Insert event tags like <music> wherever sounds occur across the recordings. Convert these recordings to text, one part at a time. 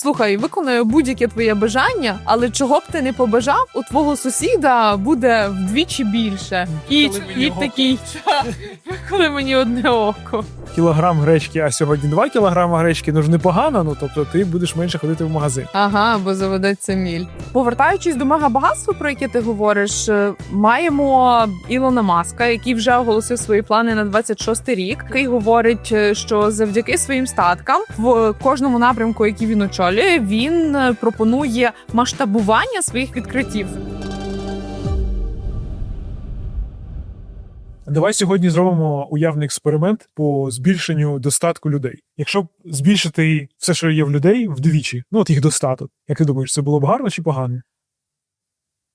Слухай, виконую будь-яке твоє бажання, але чого б ти не побажав, у твого сусіда буде вдвічі більше. І Коли око. такий, «Ша, виколи мені одне око. Кілограм гречки, а сьогодні 2 кілограми гречки, ну ж непогано, ну тобто ти будеш менше ходити в магазин. Ага, бо заведеться міль. Повертаючись до мегабагатства, про яке ти говориш, е, маємо Ілона Маска, який вже оголосив свої плани на 26 рік, який говорить, е, що завдяки своїм статкам в кожному напрямку, який він очолює, він е, пропонує масштабування своїх відкриттів. Давай сьогодні зробимо уявний експеримент по збільшенню достатку людей. Якщо б збільшити все, що є в людей, вдвічі, ну от їх достаток. Як ти думаєш, це було б гарно чи погано?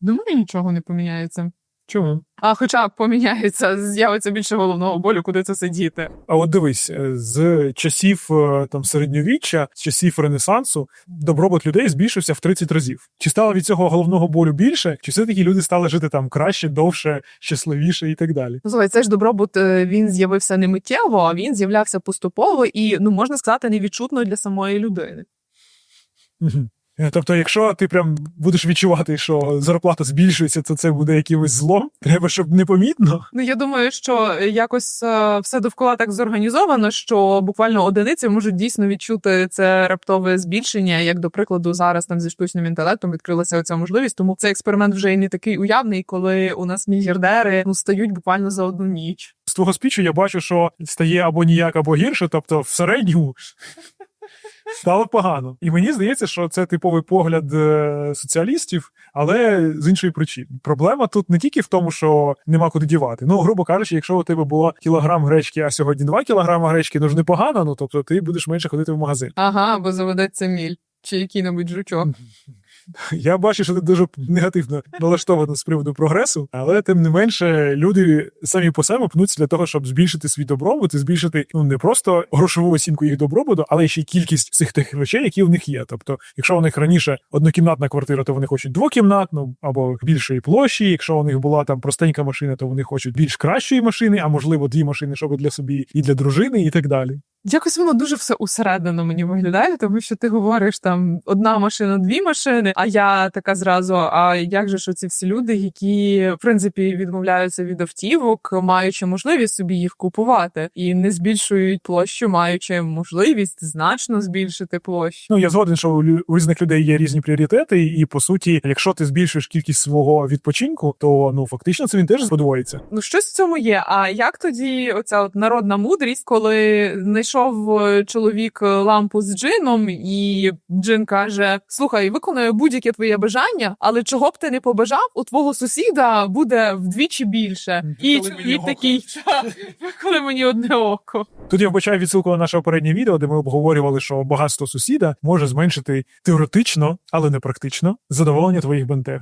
Думаю, нічого не поміняється. Чому? А хоча поміняється, з'явиться більше головного болю, куди це сидіти. А от дивись, е, з часів е, там середньовіччя, з часів Ренесансу, добробут людей збільшився в 30 разів. Чи стало від цього головного болю більше, чи все-таки люди стали жити там краще, довше, щасливіше і так далі? Ну, Слухай, це ж добробут е, він з'явився не миттєво, а він з'являвся поступово і ну можна сказати невідчутно для самої людини. Е, Тобто, якщо ти прям будеш відчувати, що зарплата збільшується, то це буде якимось злом. <laughs> Треба, щоб непомітно. Ну я думаю, що якось е, все довкола так зорганізовано, що буквально одиниці можуть дійсно відчути це раптове збільшення. Як до прикладу, зараз там зі штучним інтелектом відкрилася оця можливість. Тому цей експеримент вже і не такий уявний, коли у нас мільярдери ну стають буквально за одну ніч. З твого спічу я бачу, що стає або ніяк, або гірше, тобто в середньому стало погано. І мені здається, що це типовий погляд е, соціалістів, але з іншої причини. Проблема тут не тільки в тому, що нема куди дівати. Ну, грубо кажучи, якщо у тебе було кілограм гречки, а сьогодні 2 кілограми гречки, ну ж непогано, ну тобто ти будеш менше ходити в магазин. Ага, бо заведеться міль чи який-небудь жучок. <laughs> <laughs> Я бачу, що ти дуже негативно налаштовано з приводу прогресу, але тим не менше люди самі по себе пнуться для того, щоб збільшити свій добробут і збільшити ну не просто грошову оцінку їх добробуту, але ще й кількість цих тих речей, які в них є. Тобто, якщо у них раніше однокімнатна квартира, то вони хочуть двокімнатну або більшої площі. Якщо у них була там простенька машина, то вони хочуть більш кращої машини, а можливо дві машини, щоб для собі і для дружини, і так далі. Якось воно дуже все усередину мені виглядає, тому що ти говориш там одна машина, дві машини. А я така зразу. А як же ж оці всі люди, які в принципі відмовляються від автівок, маючи можливість собі їх купувати, і не збільшують площу, маючи можливість значно збільшити площу. Ну я згоден, що у різних людей є різні пріоритети, і по суті, якщо ти збільшуєш кількість свого відпочинку, то ну фактично це він теж подвоїться. Ну щось в цьому є. А як тоді оця от народна мудрість, коли знайшов е, чоловік е, лампу з джином, і джин каже: Слухай, виконую будь-яке твоє бажання, але чого б ти не побажав, у твого сусіда буде вдвічі більше. І Коли чоловік такий «Ша, виколи мені одне око. Тут я вбачаю відсилку на наше попереднє відео, де ми обговорювали, що багатство сусіда може зменшити теоретично, але не практично, задоволення твоїх бентег.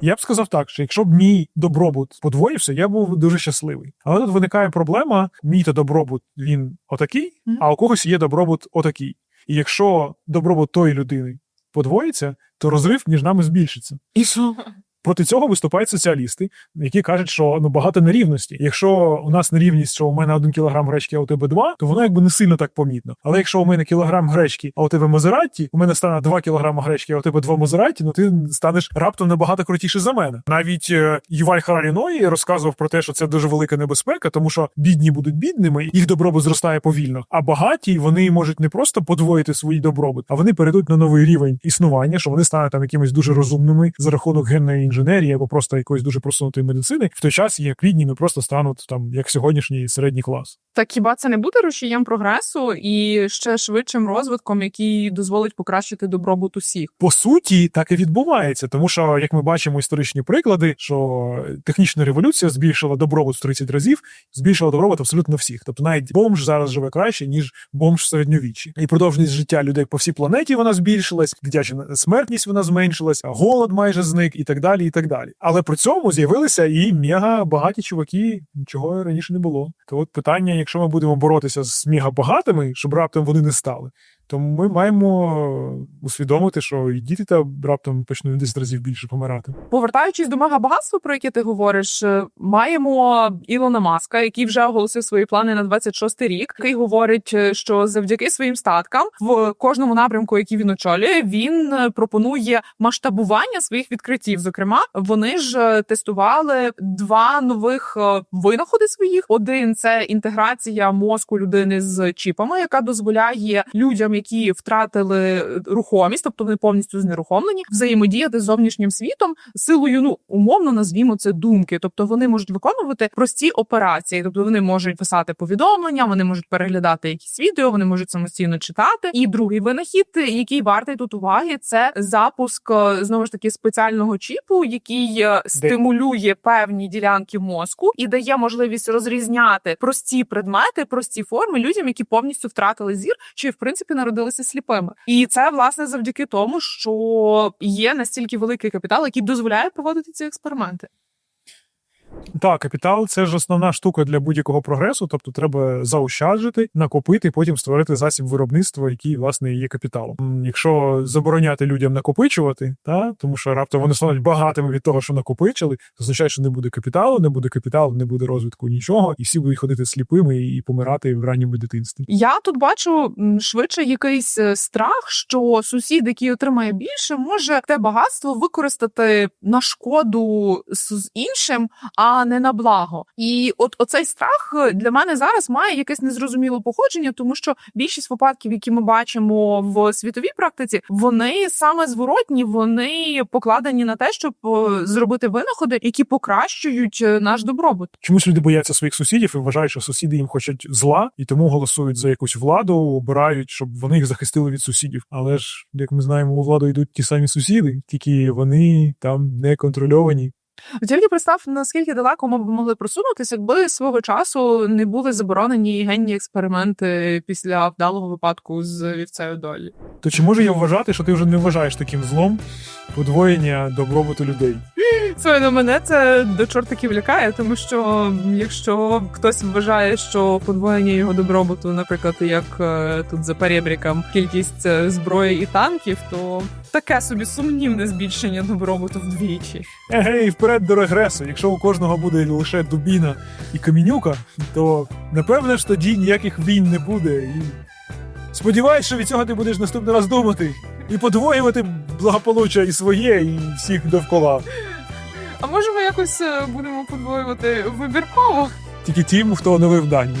Я б сказав так, що якщо б мій добробут подвоївся, я був дуже щасливий. Але тут виникає проблема: мій то добробут він отакий, а у когось є добробут отакий. І якщо добробут тої людини подвоїться, то розрив між нами збільшиться. І що? Проти цього виступають соціалісти, які кажуть, що ну багато нерівності. Якщо у нас нерівність, що у мене один кілограм гречки, а у тебе два, то воно якби не сильно так помітно. Але якщо у мене кілограм гречки, а у тебе Мазератті, у мене стане два кілограми гречки, а у тебе два Мазератті, ну ти станеш раптом набагато крутіше за мене. Навіть е, Юваль Хараріної розказував про те, що це дуже велика небезпека, тому що бідні будуть бідними, їх добробут зростає повільно. А багаті вони можуть не просто подвоїти свій добробут, а вони перейдуть на новий рівень існування, що вони стануть там якимись дуже розумними за рахунок генної інженерії або просто якоїсь дуже просунутої медицини. В той час як бідні, ми просто стануть там як сьогоднішній середній клас. Так хіба це не буде рушієм прогресу і ще швидшим розвитком, який дозволить покращити добробут усіх? По суті, так і відбувається, тому що, як ми бачимо історичні приклади, що технічна революція збільшила добробут в 30 разів, збільшила добробут абсолютно всіх. Тобто навіть бомж зараз живе краще, ніж бомж в середньовіччі. І продовжність життя людей по всій планеті вона збільшилась, дитяча смертність вона зменшилась, голод майже зник і так далі. І так далі. Але при цьому з'явилися і мега багаті чуваки, чого раніше не було. То от питання, якщо ми будемо боротися з мега багатими, щоб раптом вони не стали. Тому ми маємо усвідомити, що і діти та раптом почнуть 10 разів більше помирати. Повертаючись до мегабагатства, про яке ти говориш, е, маємо Ілона Маска, який вже оголосив свої плани на 26-й рік, який говорить, е, що завдяки своїм статкам в кожному напрямку, який він очолює, він е, пропонує масштабування своїх відкриттів. Зокрема, вони ж тестували два нових винаходи своїх. Один це інтеграція мозку людини з чіпами, яка дозволяє людям, які втратили рухомість, тобто вони повністю знерухомлені, взаємодіяти з зовнішнім світом силою, ну умовно назвімо це думки. Тобто вони можуть виконувати прості операції, тобто вони можуть писати повідомлення, вони можуть переглядати якісь відео, вони можуть самостійно читати. І другий винахід, який вартий тут уваги, це запуск е, знову ж таки спеціального чіпу, який е, стимулює певні ділянки мозку і дає можливість розрізняти прості предмети, прості форми людям, які повністю втратили зір, чи в принципі народилися сліпими. І це власне завдяки тому, що є настільки великий капітал, який дозволяє проводити ці експерименти. Так, капітал це ж основна штука для будь-якого прогресу. Тобто, треба заощаджити, накопити, потім створити засіб виробництва, який власне є капіталом. Якщо забороняти людям накопичувати, та тому що раптом вони стануть багатими від того, що накопичили, це означає, що не буде капіталу, не буде капіталу, не буде розвитку нічого, і всі будуть ходити сліпими і помирати в ранньому дитинстві. Я тут бачу швидше якийсь е, страх, що сусід, який отримає більше, може те багатство використати на шкоду з іншим, а не на благо. І от оцей страх е, для мене зараз має якесь незрозуміле походження, тому що більшість випадків, які ми бачимо в світовій практиці, вони саме зворотні, вони покладені на те, щоб е, зробити винаходи, які покращують е, наш добробут. Чомусь люди бояться своїх сусідів і вважають, що сусіди їм хочуть зла, і тому голосують за якусь владу, обирають, щоб вони їх захистили від сусідів. Але ж, як ми знаємо, у владу йдуть ті самі сусіди, тільки вони там не контрольовані. Тільки представ, наскільки далеко ми б могли просунутися, якби свого часу не були заборонені генні експерименти після вдалого випадку з вівцею долі. То чи можу я вважати, що ти вже не вважаєш таким злом подвоєння добробуту людей? Це на мене це до чортиків лякає, тому що якщо хтось вважає, що подвоєння його добробуту, наприклад, як е, тут за перебріком кількість е, зброї і танків, то таке собі сумнівне збільшення добробуту вдвічі. Егей, вперед до регресу. Якщо у кожного буде лише дубіна і камінюка, то напевне ж тоді ніяких війн не буде. І сподіваюсь, що від цього ти будеш наступний раз думати і подвоювати благополуччя і своє, і всіх довкола. А може ми якось е, будемо подвоювати вибірково? Тільки тим, хто оновив дані.